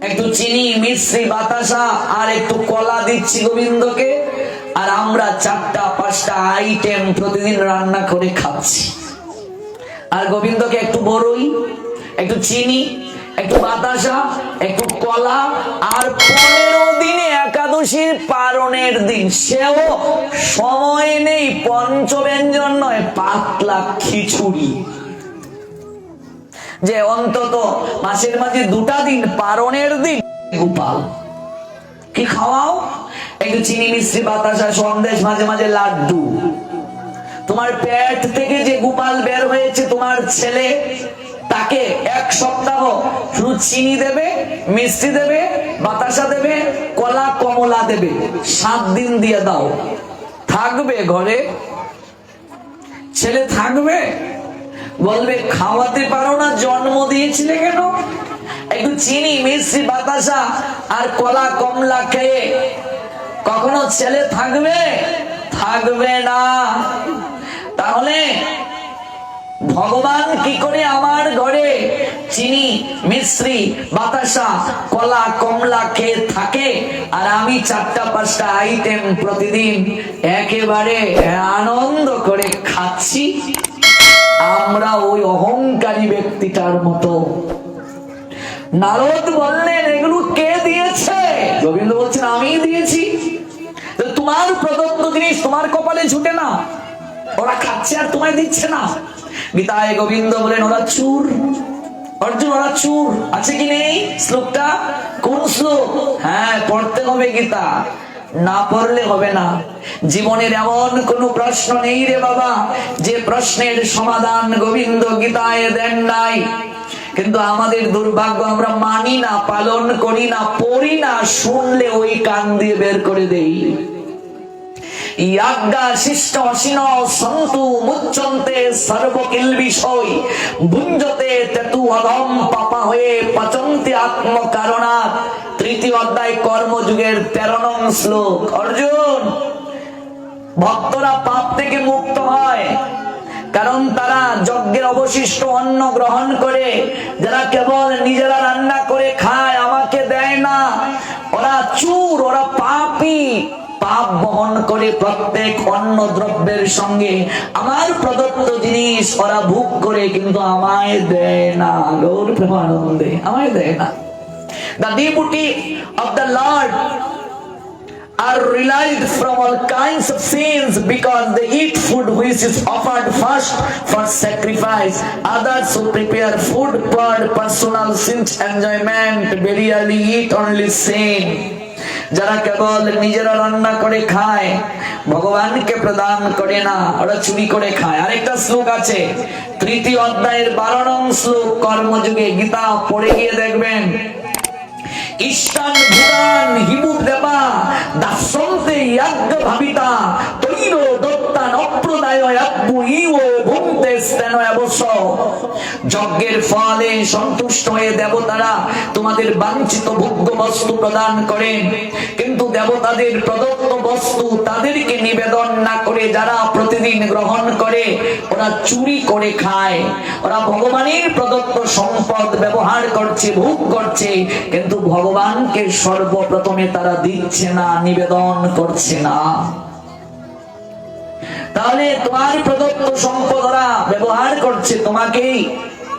একটু চিনি মিশ্রি বাতাসা, আর একটু কলা দিচ্ছি গোবিন্দকে। আর আমরা চারটা, পাঁচটা আইটেম প্রতিদিন রান্না করে খাচ্ছি। আর গোবিন্দকে একটু বড়ই একটু চিনি, একটু বাতাসা, একটু কলা, আর পনেরো দিনে একাদশীর পারণের দিন। সেও সময় নেই, পঞ্চব্যঞ্জন নয়, পাতলা খিচুড়ি। যে অন্তত মাসের মাঝে দুটা দিন পারণের দিন গোপাল। কি খাওয়াও? একটু চিনি মিশ্রি বাতাসা সন্দেশ, মাঝে মাঝে লাড্ডু। তোমার পেট থেকে যে গোপাল বের হয়েছে তোমার ছেলে, তাকে এক সপ্তাহ শুধু চিনি দেবে, মিষ্টি দেবে, বাতাসা দেবে, কলা, কমলা দেবে। সাত দিন দিয়ে দাও। থাকবে ঘরে? ছেলে থাকবে? বলবে, খাওয়াতে পারো না, জন্ম দিয়েছিলে কেন? একটু চিনি, মিষ্টি, বাতাসা আর কলা, কমলা খেয়ে। কখনো ছেলে থাকবে? থাকবে না। তাহলে ভগবান কি করে আমার ঘরে চিনি মিশ্রি বাতাসা, কলা, কমলা খেয়ে থাকে? আর আমি চারটা, পাঁচটা আইটেম প্রতিদিন একেবারে আনন্দ করে খাচ্ছি। আমরা ওই অহংকারী ব্যক্তিটার মতো। নারদ বললেন, এগুলো কে দিয়েছে? গোবিন্দ বলছেন, আমি দিয়েছি। তোমার প্রদত্ত জিনিস তোমার কপালে ঝুটে না। ওরা খাচ্ছে আর তোমায় দিচ্ছে না। গীতায় গোবিন্দ বলেন, ওরা চুর। অর্জুন, ওরা চুর। আছে কি নেই শ্লোকটা? কোন শ্লোক? হ্যাঁ পড়তে হবে গীতা। না পড়লে হবে না। জীবনের এমন কোন প্রশ্ন নেই রে বাবা, যে প্রশ্নের সমাধান গোবিন্দ গীতায় দেন নাই। কিন্তু আমাদের দুর্ভাগ্য, আমরা মানি না, পালন করি না, পড়ি না, শুনলে ওই কান দিয়ে বের করে দেই। শিষ্ট সর্বকিল বিষয় পাপা হয়ে পচন্তি আত্ম কারণা তৃতীয় অধ্যায় কর্মযুগের তেরো নং শ্লোক। অর্জুন, ভক্তরা পাপ থেকে মুক্ত হয়, কারণ তারা যজ্ঞের অবশিষ্ট অন্ন গ্রহণ করে, যারা কেবল নিজেরা রান্না করে খায়, আমাকে দেয় না। ওরা চুর, ওরা পাপি। পাপ বহন করে প্রত্যেক অন্ন দ্রব্যের সঙ্গে আমার প্রদত্ত জিনিস ওরা ভোগ করে, কিন্তু আমায় দেয় না। গৌর প্রেমানন্দে, আমায় দেয় না। The devotee of the Lord are relieved from all kinds of sins because they eat food which is offered first for sacrifice. Others who prepare food for personal sins enjoyment barely eat only sin. যারা কেবল নিজেরা রান্না করে খায় ভগবানকে প্রদান করে না ওরা চুরি করে খায় আরেকটা শ্লোক আছে তৃতীয় অধ্যায়ের বারো নং শ্লোক কর্মযুগে গীতা পড়ে গিয়ে দেখবেন ইষ্টান ভুরান হিমু দেবা দাসন্তে ইয়াজ্ঞ ভাবিতা তৈর দত্তান অপ্রদায় ইয়াজ্ঞ ইও যজ্ঞের ফলে সন্তুষ্ট হয়ে দেবতারা তোমাদের বাঞ্ছিত ভোগ্য বস্তু প্রদান করেন। কিন্তু দেবতাদের প্রদত্ত বস্তু তাদেরকে নিবেদন না করে যারা প্রতিদিন গ্রহণ করে, ওরা চুরি করে খায়। ওরা ভগবানের প্রদত্ত সম্পদ ব্যবহার করছে, ভোগ করছে, কিন্তু ভগবানকে সর্বপ্রথমে তারা দিচ্ছে না, নিবেদন করছে না। তাহলে তোমার প্রদত্ত সম্পদ ওরা ব্যবহার করছে তোমাকেই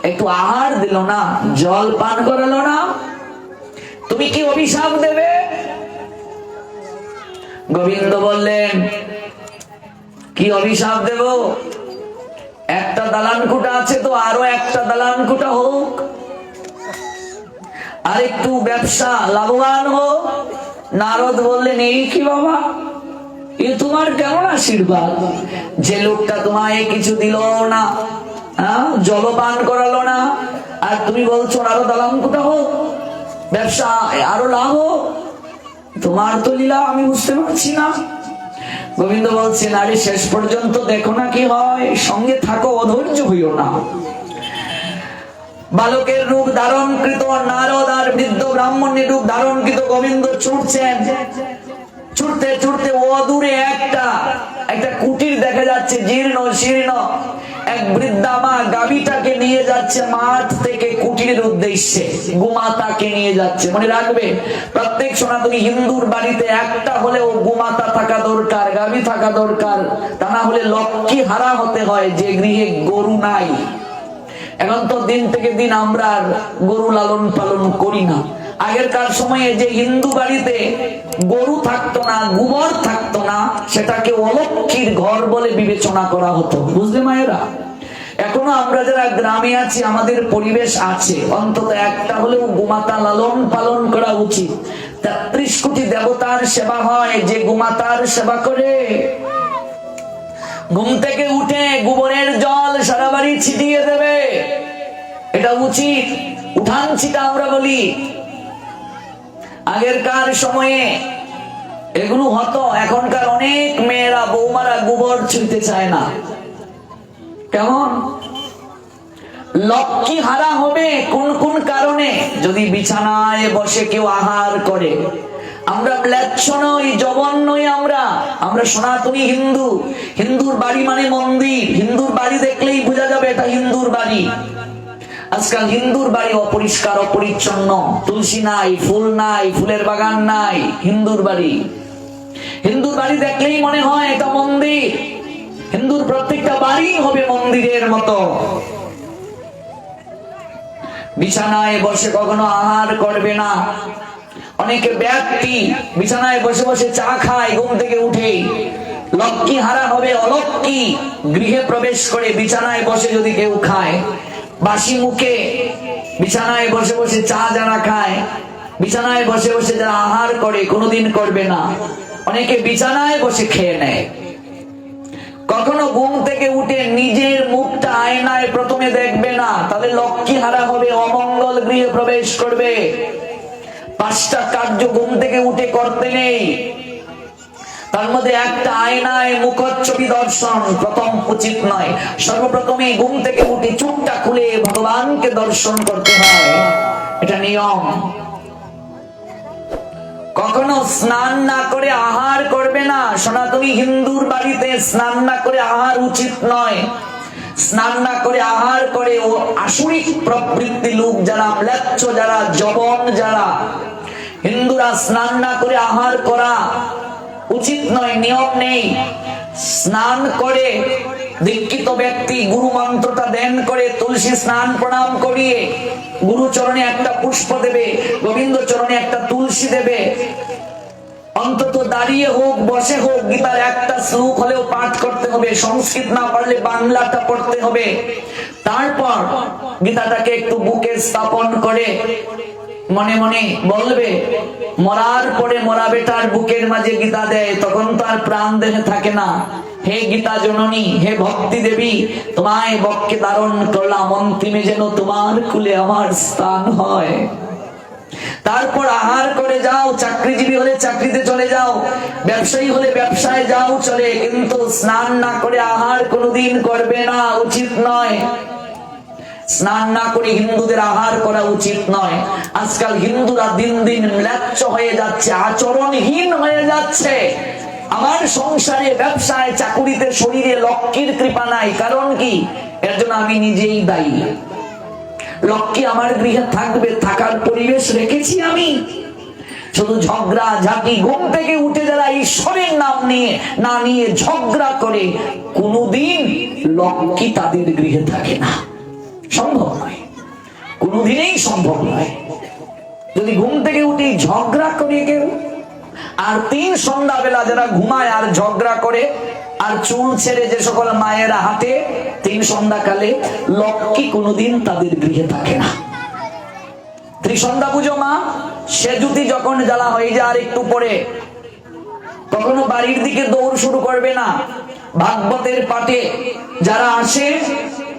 একটু আহার দিল না, জল পান করালো না। তুমি কি অভিশাপ দেবে? গোবিন্দ বললেন, কি অভিশাপ দেব? একটা দালান কুটা আছে তো, আরও একটা দালান কুটা হোক। আর একটু ব্যবসা লাভবান হোক। নারদ বললেন, এই কি বাবা? এ তোমার কেমন আশীর্বাদ? যে লোকটা তোমায় কিছু দিল না হ্যাঁ জলপান করালো না, আর তুমি বলছো, আরও দালান কোটা হোক? ব্যবসা, আরও লাভ হোক? তোমার তো লীলা, আমি বুঝতে পারছি না। গোবিন্দ বলছেন, আরে শেষ পর্যন্ত দেখো না কি হয়, সঙ্গে থাকো, অধৈর্য হইও না। বালকের রূপ ধারণকৃত, নারদ আর বৃদ্ধ ব্রাহ্মণের রূপ ধারণকৃত গোবিন্দ ছুটছেন। ছুটতে ছুটতে অদূরে একটা একটা কুটির দেখা যাচ্ছে, জীর্ণ, শীর্ণ। এক বৃদ্ধা মা গাবিটাকে নিয়ে যাচ্ছে মাঠ থেকে কুটিরের উদ্দেশ্যে। গুমাতাকে নিয়ে যাচ্ছে। মনে রাখবে, প্রত্যেক সনাতনী হিন্দুর বাড়িতে একটা হলেও গুমাতা থাকা দরকার গাবি থাকা দরকার। তা না হলে লক্ষ্মী হারা হতে হয়, যে গৃহে গরু নাই। এখন তো দিন থেকে দিন আমরা গরু লালন পালন করি না। আগেরকার সময়ে যে হিন্দু বাড়িতে গরু থাকতো না, গোবর থাকতো না, সেটাকে অলক্ষীর ঘর বলে বিবেচনা করা হতো। বুঝলে মায়েরা? এখনও আমরা যারা গ্রামে আছি, আমাদের পরিবেশ আছে। অন্তত একটা হলেও গোমাতা লালন পালন করা উচিত। তেত্রিশ কোটি দেবতার সেবা হয়, যে গোমাতার সেবা করে। ঘুম থেকে উঠে গোবরের জল সারা বাড়ি ছিটিয়ে দেবে। এটা উচিত। উঠান ছিটা আমরা বলি। আগেরকার সময়ে এগুলো হতো, এখনকার অনেক মেয়েরা বৌমারা গোবর ছুঁতে চায় না। কেমন? লক্ষ্মী হারা হবে কোন কোন কারণে? যদি বিছানায় বসে কেউ আহার করে। আমরা ম্লেচ্ছ নই জবন নই আমরা। আমরা সনাতনী হিন্দু। হিন্দুর বাড়ি মানে মন্দির। হিন্দুর বাড়ি দেখলেই বোঝা যাবে এটা হিন্দুর বাড়ি। আজকাল হিন্দুর বাড়ি অপরিষ্কার, অপরিচ্ছন্ন। তুলসী নাই, ফুল নাই, ফুলের বাগান নাই, হিন্দুর বাড়ি। হিন্দুর বাড়ি দেখলেই মনে হয় এটা মন্দির। হিন্দুর প্রত্যেকটা বাড়ি হবে মন্দিরের মতো। বিছানায় বসে কখনো আহার করবে না। অনেকে ব্যক্তি বিছানায় বসে বসে চা খায়, ঘুম থেকে উঠে। লক্ষ্মী হারা হবে অলক্ষ্মী। গৃহে প্রবেশ করে বিছানায় বসে যদি কেউ খায় বাসি মুখে বিছানায় বসে বসে চা যারা খায়, বিছানায় বসে বসে যারা আহার করে, কোনোদিন করবে না। অনেকে বিছানায় বসে খেয়ে নেয়। কখনো ঘুম থেকে উঠে নিজের মুখটা আয়নায় প্রথমে দেখবে না, তাহলে লক্ষ্মী হারা হবে, অমঙ্গল গৃহে প্রবেশ করবে। পাঁচটা কার্য ঘুম থেকে উঠে করতে নেই। তার মধ্যে একটা আয়নায় মুখচ্ছবি দর্শন প্রথম উচিত নয়। সর্বপ্রথমে ঘুম থেকে উঠে চুপটা খুলে ভগবানকে দর্শন করতে হয়। এটা নিয়ম। কখনো স্নান না করে আহার করবে না। হিন্দুর বাড়িতে স্নান না করে আহার উচিত নয়। স্নান না করে আহার করে ও আসুরিক প্রবৃত্তি লোক যারা, ম্লেচ্ছ যারা জবন যারা, হিন্দুরা স্নান না করে আহার করা উচিত নয়, নিয়ম নেই। স্নান করে দীক্ষিত ব্যক্তি গুরু মন্ত্রটা দেন করে তুলসী স্নান প্রণাম করিয়ে গুরু চরণে একটা পুষ্প দেবে গোবিন্দ চরণে একটা তুলসী দেবে। অন্তত দাঁড়িয়ে হোক, বসে হোক, গীতার একটা শ্লোক হলেও পাঠ করতে হবে, সংস্কৃত না পারলে বাংলাটা পড়তে হবে। তারপর গীতাটাকে একটু বুকে স্থাপন করে মনে মনে বলবে, মরার পরে মরা বেটার বুকের মাঝে গীতা দেয়, তখন তো আর প্রাণ দেহে থাকে না। হে গীতা জননী, হে ভক্তি দেবী, তোমায় বক্ষে ধারণ করলাম, অন্তিমে যেন তোমার কুলে আমার স্থান হয়। তারপর আহার করে যাও, চাকরিজীবী হলে চাকরিতে চলে যাও, ব্যবসায়ী হলে ব্যবসায় যাও চলে, কিন্তু স্নান না করে আহার কোনোদিন করবে না, উচিত নয়। স্নান না করে হিন্দুদের আহার করা উচিত নয়। আজকাল হিন্দুরা দিন দিন ম্লেচ্ছ হয়ে যাচ্ছে, আচরণহীন হয়ে যাচ্ছে। আমার সংসারে, ব্যবসায়, চাকুরিতে, শরীরে লক্ষ্মীর কৃপা নাই। কারণ কি? এর জন্য আমি নিজেই দায়ী। লক্ষ্মী আমার গৃহে থাকবে, থাকার পরিবেশ রেখেছি আমি। শুধু ঝগড়া, ঝাঁকি, ঘুম থেকে উঠে যারা ঈশ্বরের নাম নিয়ে, না নিয়ে ঝগড়া করে, কোনোদিন লক্ষ্মী তাদের গৃহে থাকে না। সম্ভব নয়। কোনোদিনেই সম্ভব নয়। যদি ঘুম থেকে উঠে ঝগড়া করে কেউ, আর তিন সন্ধ্যাবেলা যারা ঘুমায় আর ঝগড়া করে, আর চুল ছেড়ে যে সকল মায়েরা হাঁটে, তিন সন্ধ্যাকালে লক্ষ্মী কোনোদিন তাদের গৃহে থাকে না। ত্রিসন্ধ্যা পুজো মা সে জুতি যখন জ্বালা হয়ে যায় আর একটু পরে, কখনো বাড়ির দিকে দৌড় শুরু করবে না। ভাগবতের পাটে যারা আসে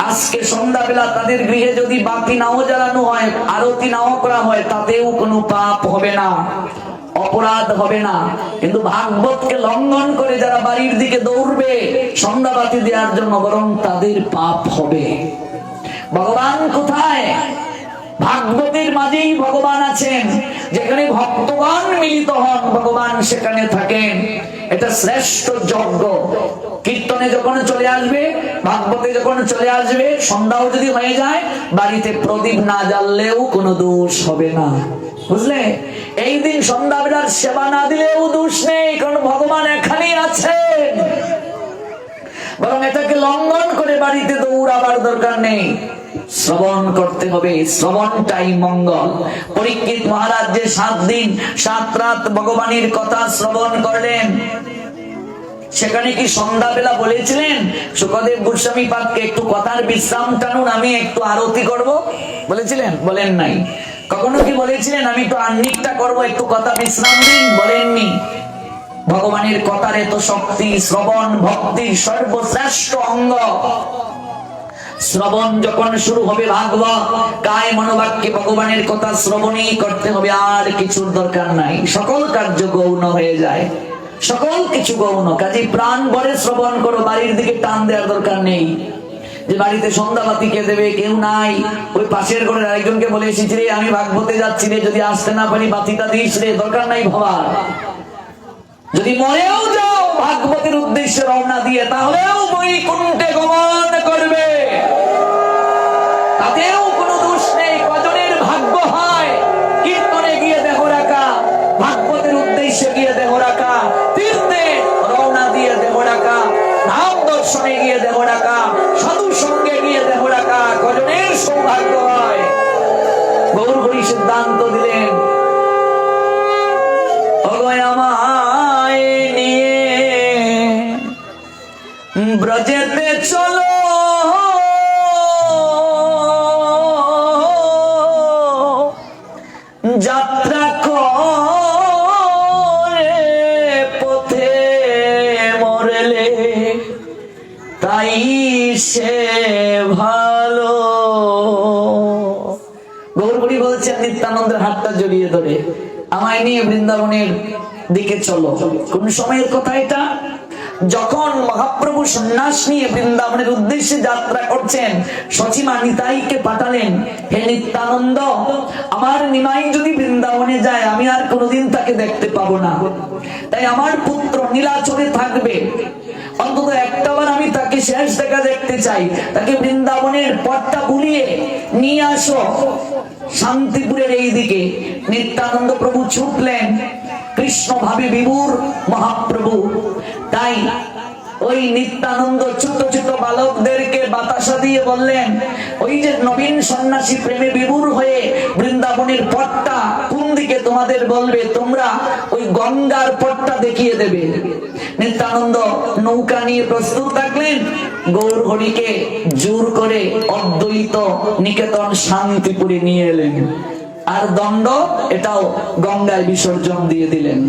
আজকে সন্ধ্যাবেলা তাদের গৃহে যদি বাতি নাও জ্বালানো হয়, আরতি নাও করা হয়, তাতেও কোনো পাপ হবে না, অপরাধ হবে না। কিন্তু ভাগবতকে লঙ্ঘন করে যারা বাড়ির দিকে দৌড়বে সন্ধ্যাবাতি দেওয়ার জন্য বরং তাদের পাপ হবে। ভগবান কোথায়? ভাগবতের মাঝেই ভগবান আছেন। যেখানে ভক্তগণ মিলিত হন, ভগবান সেখানে থাকেন। এটা শ্রেষ্ঠ যজ্ঞ। কীর্তনে যখন চলে আসবে, ভাগবতে যখন চলে আসবে, সন্ধ্যাও যদি হয়ে যায়, বাড়িতে প্রদীপ না জ্বাললেও কোনো দোষ হবে না। বুঝলে? এই দিন সন্ধ্যাবেলার সেবা না দিলেও দোষ নেই, কারণ ভগবান এখানেই আছেন। বরং এটাকে লঙ্ঘন করে বাড়িতে দৌড়াবার দরকার নেই। শ্রবণ করতে হবে, শ্রবণটাই মঙ্গল। পরীক্ষিত মহারাজ যে সাত দিন, সাত রাত ভগবানের কথা শ্রবণ করলেন, সেখানে কি সন্ধ্যাবেলা বলেছিলেন, সুখদেব গোস্বামী পাদকে একটু কথার বিশ্রাম টানুন, আমি একটু আরতি করব বলেছিলেন, বলেন নাই। কখনো কি বলেছিলেন, আমি একটু আন্নিকটা করব, একটু কথা বিশ্রাম দিন বলেননি। ভগবানের কথার এত শক্তি, শ্রবণ ভক্তি সর্বশ্রেষ্ঠ অঙ্গ। শ্রবণ যখন শুরু হবে ভাগবত কায় মনোবাক্যে ভগবানের কথা শ্রবণই করতে হবে, আর কিছুর দরকার নাই। সকল কার্য গৌণ হয়ে যায়। সকল কিছু গৌণ। কাজে প্রাণ ভরে শ্রবণ করো, বাড়ির দিকে টান দেওয়ার দরকার নেই। যে বাড়িতে সন্ধ্যাবাতি কে দেবে, কেউ নাই। ওই পাশের ঘরের আরেকজনকে বলে এসেছি রে, আমি ভাগবতে যাচ্ছি রে, যদি আসতে না পারি বাতিটা দিস রে, দরকার নাই ভাবার। যদি মরেও যাও ভাগবতের উদ্দেশ্যে রওনা দিয়ে, তাহলেও বৈকুণ্ঠে গমন করবে। তাতেও কোনো দোষ নেই, কজনের ভাগ্য হয়। কীর্তনে গিয়ে দেহ রাখা, ভাগবতের উদ্দেশ্যে গিয়ে দেহ রাখা, তীর্থে রওনা দিয়ে দেহ রাখা নাম দর্শনে গিয়ে দেহ রাখা, সাধু সঙ্গে গিয়ে দেহ রাখা, কজনের সৌভাগ্য হয়। গৌর হরি সিদ্ধান্ত দিলেন আমায় নিয়ে ব্রজেতে চলো। যাত্রা করে, পথে মরলে তাই সে ভালো। গৌরবরী বলছেন নিত্যানন্দের হাতটা জড়িয়ে ধরে, আমায় নিয়ে বৃন্দাবনের দিকে চলো। কোন সময়ের কথা এটা? যখন মহাপ্রভু সন্ন্যাস নিয়ে বৃন্দাবনের উদ্দেশ্যে যাত্রা করছেন সচিমা নিতাইকে পাঠালেন, হে নিত্যানন্দ, আমার নিমাই যদি বৃন্দাবনে যায়, আমি আর কোনোদিন তাকে দেখতে পাবো না। তাই আমার পুত্র নীলাচলে থাকবে। অন্তত একটাবার আমি তাকে শেষ দেখা দেখতে চাই। তাকে বৃন্দাবনের পথটা বুলিয়ে নিয়ে আসো শান্তিপুরের এই দিকে নিত্যানন্দ প্রভু ছুটলেন। কৃষ্ণ ভাবে বিভুর মহাপ্রভু। তাই ওই নিত্যানন্দ ছোট ছোট বালকদেরকে বাতাসা দিয়ে বললেন, ওই যে নবীন সন্ন্যাসী প্রেমে বিভুর হয়ে বৃন্দাবনের পথটা কোন দিকে তোমাদের বলবে? তোমরা ওই গঙ্গার পথটা দেখিয়ে দেবে। নিত্যানন্দ নৌকা নিয়ে প্রস্তুত থাকলেন। গৌর হরিকে জোর করে অদ্বৈত নিকেতন শান্তিপুরে নিয়ে এলেন। আর দণ্ড এটাও গঙ্গায় বিসর্জন দিয়ে দিলেন।